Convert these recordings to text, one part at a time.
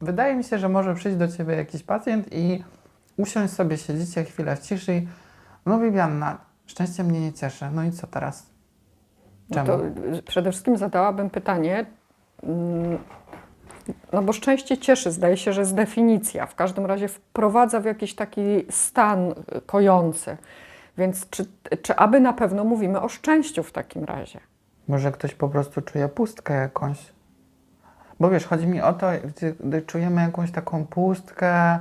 Wydaje mi się, że może przyjść do ciebie jakiś pacjent i usiąść sobie, siedzicie chwilę w ciszy i no Vivianna, szczęście mnie nie cieszy. No i co teraz? No Czemu? to y, przede wszystkim zadałabym pytanie, mm, no bo szczęście cieszy, zdaje się, że jest definicja. W każdym razie wprowadza w jakiś taki stan y, kojący. Więc czy, czy aby na pewno mówimy o szczęściu w takim razie? Może ktoś po prostu czuje pustkę jakąś. Bo wiesz, chodzi mi o to, gdy, czujemy jakąś taką pustkę,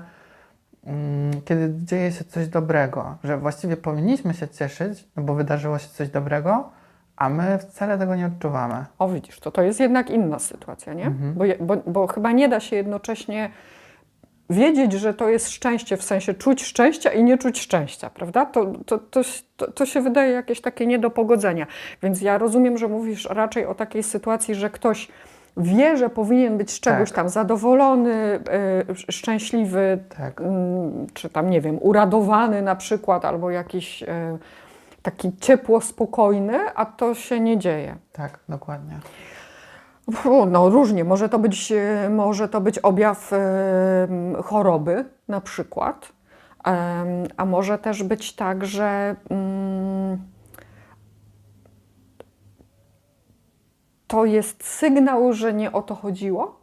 mm, kiedy dzieje się coś dobrego, że właściwie powinniśmy się cieszyć, no bo wydarzyło się coś dobrego, a my wcale tego nie odczuwamy. O widzisz, to to jest jednak inna sytuacja, nie? Bo, je- bo, bo chyba nie da się jednocześnie wiedzieć, że to jest szczęście, w sensie czuć szczęścia i nie czuć szczęścia, prawda? To, to, to, to, to się wydaje jakieś takie nie do pogodzenia. Więc ja rozumiem, że mówisz raczej o takiej sytuacji, że ktoś wie, że powinien być z czegoś Tak. tam zadowolony, y, szczęśliwy, Tak. mm, czy tam, nie wiem, uradowany na przykład, albo jakiś y, taki ciepło spokojny, a to się nie dzieje. Tak, dokładnie. No różnie, może to być, e, może to być objaw choroby na przykład, a może też być tak, że to jest sygnał, że nie o to chodziło,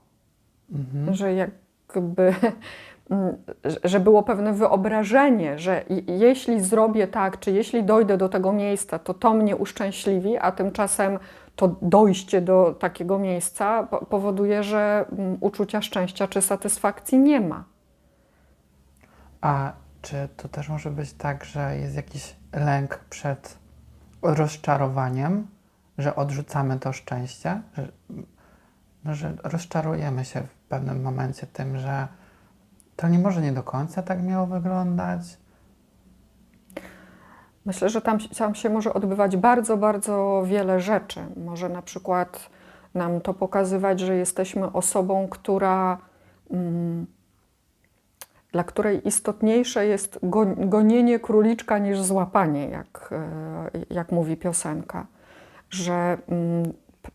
Mhm. że jakby, mm, że- było pewne wyobrażenie, że jeśli zrobię tak, czy jeśli dojdę do tego miejsca, to to mnie uszczęśliwi, a tymczasem to dojście do takiego miejsca po- powoduje, że mm, uczucia szczęścia czy satysfakcji nie ma. A czy to też może być tak, że jest jakiś lęk przed rozczarowaniem, że odrzucamy to szczęście, że, no, że rozczarujemy się w pewnym momencie tym, że to nie może nie do końca tak miało wyglądać? Myślę, że tam, tam się może odbywać bardzo, bardzo wiele rzeczy. Może na przykład nam to pokazywać, że jesteśmy osobą, która, mm, dla której istotniejsze jest go, gonienie króliczka niż złapanie, jak, e, jak mówi piosenka. Że mm,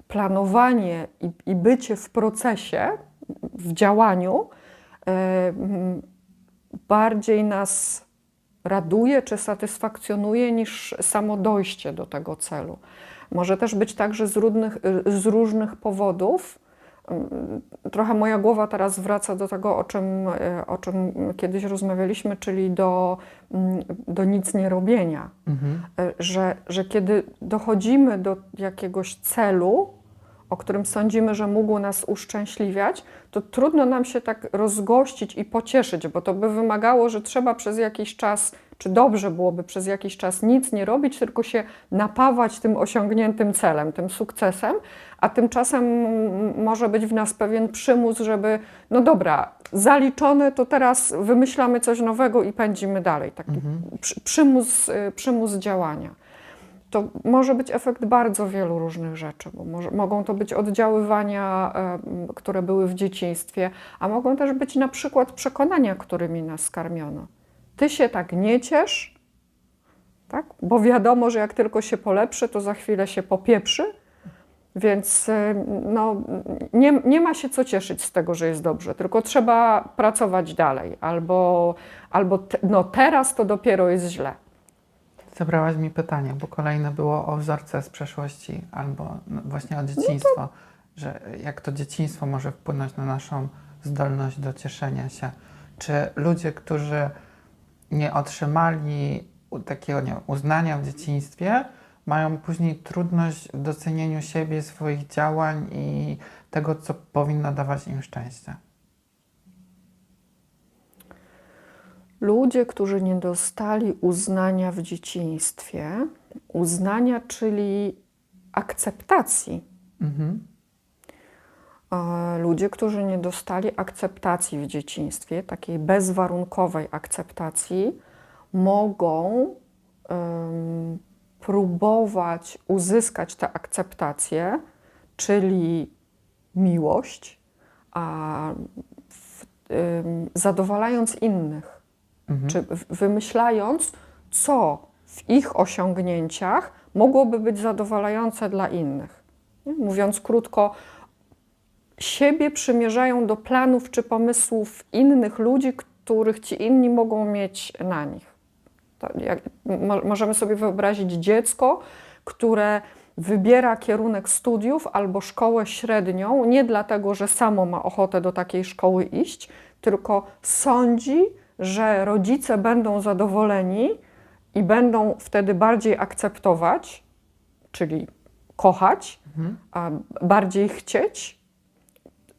planowanie i, i bycie w procesie, w działaniu, e, bardziej nas raduje czy satysfakcjonuje niż samo dojście do tego celu. Może też być tak, że z różnych, z różnych powodów, trochę moja głowa teraz wraca do tego, o czym, e, o czym kiedyś rozmawialiśmy, czyli do, mm, do nic nie robienia. Mhm. E, Że, że kiedy dochodzimy do jakiegoś celu, o którym sądzimy, że mógł nas uszczęśliwiać, to trudno nam się tak rozgościć i pocieszyć, bo to by wymagało, że trzeba przez jakiś czas, czy dobrze byłoby przez jakiś czas nic nie robić, tylko się napawać tym osiągniętym celem, tym sukcesem, a tymczasem może być w nas pewien przymus, żeby, no dobra, zaliczone, to teraz wymyślamy coś nowego i pędzimy dalej. Taki przy, przymus, y, przymus działania to może być efekt bardzo wielu różnych rzeczy, bo może, mogą to być oddziaływania, em, które były w dzieciństwie, a mogą też być na przykład przekonania, którymi nas skarmiono. Ty się tak nie ciesz, tak? bo wiadomo, że jak tylko się polepszy, to za chwilę się popieprzy, więc em, no, nie, nie ma się co cieszyć z tego, że jest dobrze, tylko trzeba pracować dalej, albo, albo te, no teraz to dopiero jest źle. Zabrałaś mi pytanie, bo kolejne było o wzorce z przeszłości albo no, właśnie o dzieciństwo, że jak to dzieciństwo może wpłynąć na naszą zdolność do cieszenia się. Czy ludzie, którzy nie otrzymali takiego nie, uznania w dzieciństwie, mają później trudność w docenieniu siebie, swoich działań i tego, co powinno dawać im szczęście? Ludzie, którzy nie dostali uznania w dzieciństwie, uznania, czyli akceptacji. Mhm. E, Ludzie, którzy nie dostali akceptacji w dzieciństwie, takiej bezwarunkowej akceptacji, mogą próbować uzyskać tę akceptację, czyli miłość, a w, zadowalając innych Mhm. czy wymyślając, co w ich osiągnięciach mogłoby być zadowalające dla innych. Mówiąc krótko, siebie przymierzają do planów czy pomysłów innych ludzi, których ci inni mogą mieć na nich. Jak, mo, możemy sobie wyobrazić dziecko, które wybiera kierunek studiów albo szkołę średnią nie dlatego, że samo ma ochotę do takiej szkoły iść, tylko sądzi, że rodzice będą zadowoleni i będą wtedy bardziej akceptować, czyli kochać, a bardziej chcieć,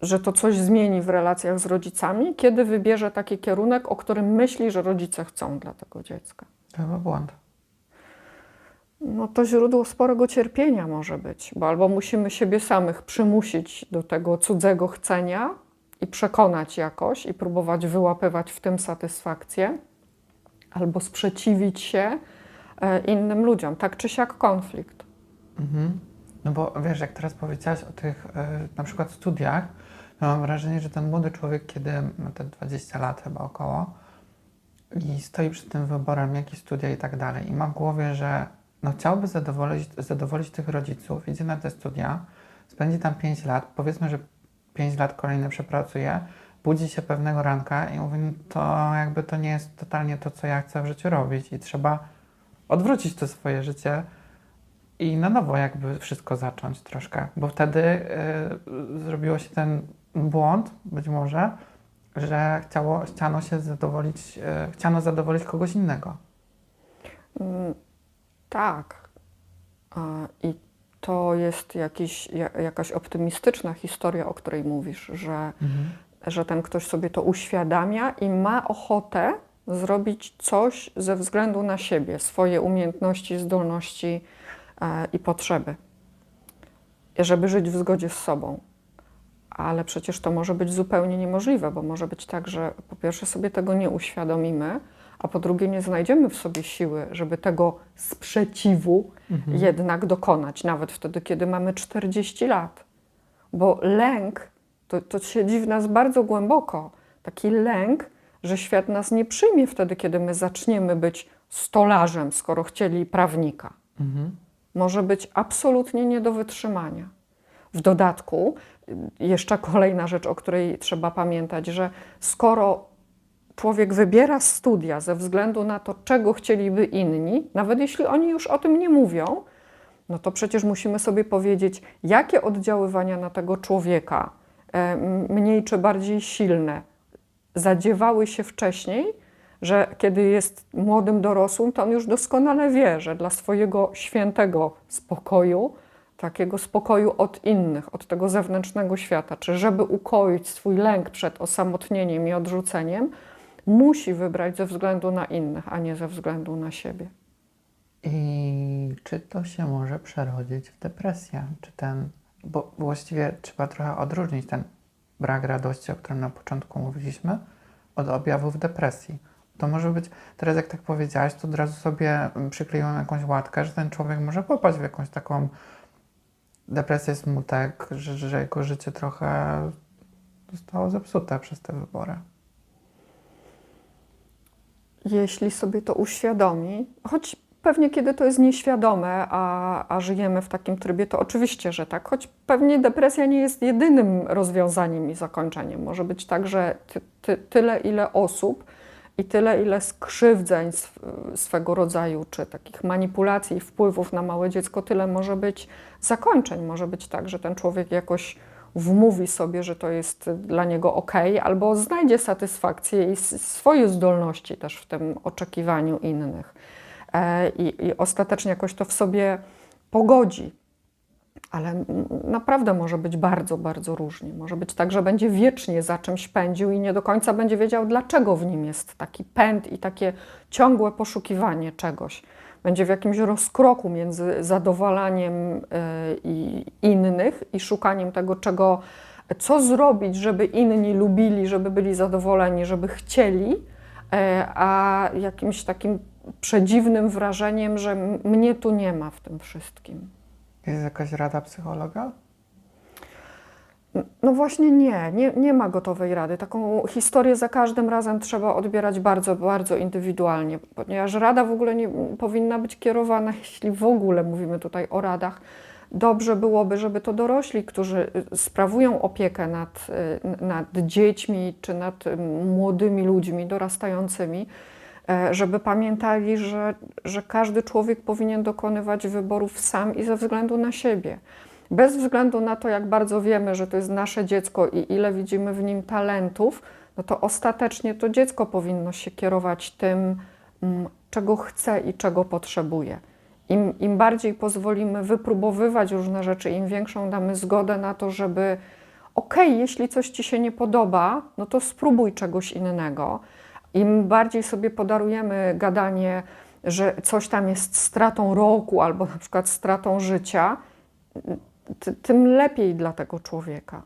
że to coś zmieni w relacjach z rodzicami, kiedy wybierze taki kierunek, o którym myśli, że rodzice chcą dla tego dziecka. To chyba błąd. No to źródło sporego cierpienia może być, bo albo musimy siebie samych przymusić do tego cudzego chcenia i przekonać jakoś i próbować wyłapywać w tym satysfakcję, albo sprzeciwić się e, innym ludziom, tak czy siak konflikt. Mhm. No bo wiesz, jak teraz powiedziałaś o tych e, na przykład studiach, mam wrażenie, że ten młody człowiek, kiedy ma te 20 lat chyba około i stoi przed tym wyborem, jakie studia i tak dalej i ma w głowie, że no chciałby zadowolić, zadowolić tych rodziców, idzie na te studia, spędzi tam 5 lat, powiedzmy, że 5 lat kolejne przepracuje, budzi się pewnego ranka i mówi, no to jakby to nie jest totalnie to, co ja chcę w życiu robić i trzeba odwrócić to swoje życie i na nowo jakby wszystko zacząć troszkę, bo wtedy y, zrobiło się ten błąd, być może, że chciało, chciano się zadowolić, y, chciano zadowolić kogoś innego. Mm, Tak. I to jest jakiś, ja- jakaś optymistyczna historia, o której mówisz, że, że ten ktoś sobie to uświadamia i ma ochotę zrobić coś ze względu na siebie, swoje umiejętności, zdolności e, i potrzeby, żeby żyć w zgodzie z sobą. Ale przecież to może być zupełnie niemożliwe, bo może być tak, że po pierwsze sobie tego nie uświadomimy, a po drugie nie znajdziemy w sobie siły, żeby tego sprzeciwu jednak dokonać, nawet wtedy, kiedy mamy 40 lat. Bo lęk to, to siedzi w nas bardzo głęboko. Taki lęk, że świat nas nie przyjmie wtedy, kiedy my zaczniemy być stolarzem, skoro chcieli prawnika. Mhm. Może być absolutnie nie do wytrzymania. W dodatku, jeszcze kolejna rzecz, o której trzeba pamiętać, że skoro człowiek wybiera studia ze względu na to, czego chcieliby inni, nawet jeśli oni już o tym nie mówią, no to przecież musimy sobie powiedzieć, jakie oddziaływania na tego człowieka, e, mniej czy bardziej silne, zadziewały się wcześniej, że kiedy jest młodym dorosłym, to on już doskonale wie, że dla swojego świętego spokoju, takiego spokoju od innych, od tego zewnętrznego świata, czy żeby ukoić swój lęk przed osamotnieniem i odrzuceniem, musi wybrać ze względu na innych, a nie ze względu na siebie. I czy to się może przerodzić w depresję? Czy ten, bo właściwie trzeba trochę odróżnić ten brak radości, o którym na początku mówiliśmy, od objawów depresji. To może być, teraz jak tak powiedziałaś, to od razu sobie przykleiłam jakąś łatkę, że ten człowiek może popaść w jakąś taką depresję, smutek, że, że jego życie trochę zostało zepsute przez te wybory. Jeśli sobie to uświadomi, choć pewnie kiedy to jest nieświadome, a, a żyjemy w takim trybie, to oczywiście, że tak, choć pewnie depresja nie jest jedynym rozwiązaniem i zakończeniem. Może być tak, że ty, ty, tyle, ile osób i tyle, ile skrzywdzeń sw, swego rodzaju, czy takich manipulacji i wpływów na małe dziecko, tyle może być zakończeń. Może być tak, że ten człowiek jakoś wmówi sobie, że to jest dla niego ok, albo znajdzie satysfakcję i swoje zdolności też w tym oczekiwaniu innych. E, I, I ostatecznie jakoś to w sobie pogodzi. Ale naprawdę może być bardzo, bardzo różnie. Może być tak, że będzie wiecznie za czymś pędził i nie do końca będzie wiedział, dlaczego w nim jest taki pęd i takie ciągłe poszukiwanie czegoś. Będzie w jakimś rozkroku między zadowalaniem y, i innych i szukaniem tego, czego, co zrobić, żeby inni lubili, żeby byli zadowoleni, żeby chcieli, e, a jakimś takim przedziwnym wrażeniem, że mnie tu nie ma w tym wszystkim. Jest jakaś rada psychologa? No właśnie nie, nie, nie ma gotowej rady. Taką historię za każdym razem trzeba odbierać bardzo, bardzo indywidualnie, ponieważ rada w ogóle nie powinna być kierowana, jeśli w ogóle mówimy tutaj o radach, dobrze byłoby, żeby to dorośli, którzy y, sprawują opiekę nad, y, nad dziećmi czy nad y, młodymi ludźmi dorastającymi, żeby pamiętali, że, że każdy człowiek powinien dokonywać wyborów sam i ze względu na siebie. Bez względu na to, jak bardzo wiemy, że to jest nasze dziecko i ile widzimy w nim talentów, no to ostatecznie to dziecko powinno się kierować tym, mm, czego chce i czego potrzebuje. Im, Im bardziej pozwolimy wypróbowywać różne rzeczy, im większą damy zgodę na to, żeby okej, jeśli coś ci się nie podoba, no to spróbuj czegoś innego. Im bardziej sobie podarujemy gadanie, że coś tam jest stratą roku albo na przykład stratą życia, ty- tym lepiej dla tego człowieka.